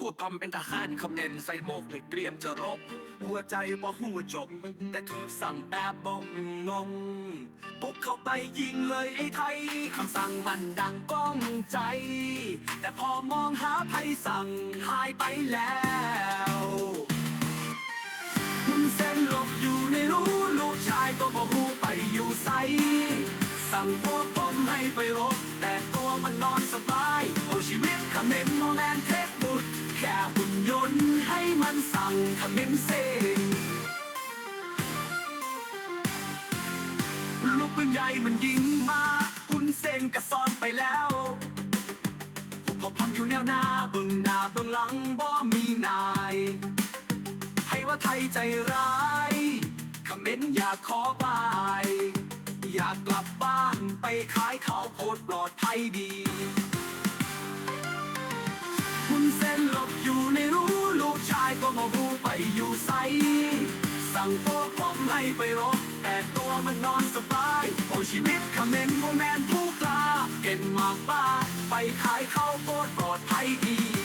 พูดพำเป็นทหารคำเด่นใส่หมวกเลยเตรียมจะรบ หัวใจบ่หูจบ แต่ถูกสั่งแบบบ่งงงปุกเข้าไปยิงเลยไอ้ไทยคำสั่งมันดังก้องใจ แต่พอมองหาไพสั่งหายไปแล้วคุณเส้นหลบอยู่ในรู้ลูกชายก็บอกหูไปอยู่ไซสั่งพวกผมให้ไปรบแต่ตัวมันนอนสบายโอชีวิต นยนให้มันสั่งขมิ้นเซลูกปืนใหญ่มันยิงมาคุณเซงกระซอนไปแล้วพอพังอยู่แนวหน้าเบึงหน้าเบึงหลังบ่มีนายให้ว่าไทยใจร้ายคำเมนต์อยากขอบายอยากกลับบ้านไปขายข้าวโพดปลอดภัยดี คุณเส้นลบ อยู่ใส สั่งพวกผมให้ไปรบ แต่ตัวมันนอนสบายโอชีวิตคำเมนต์โมแมนผู้กล้าเก่งมากบ้า ไปขายข้าวโพดปลอดภัยดี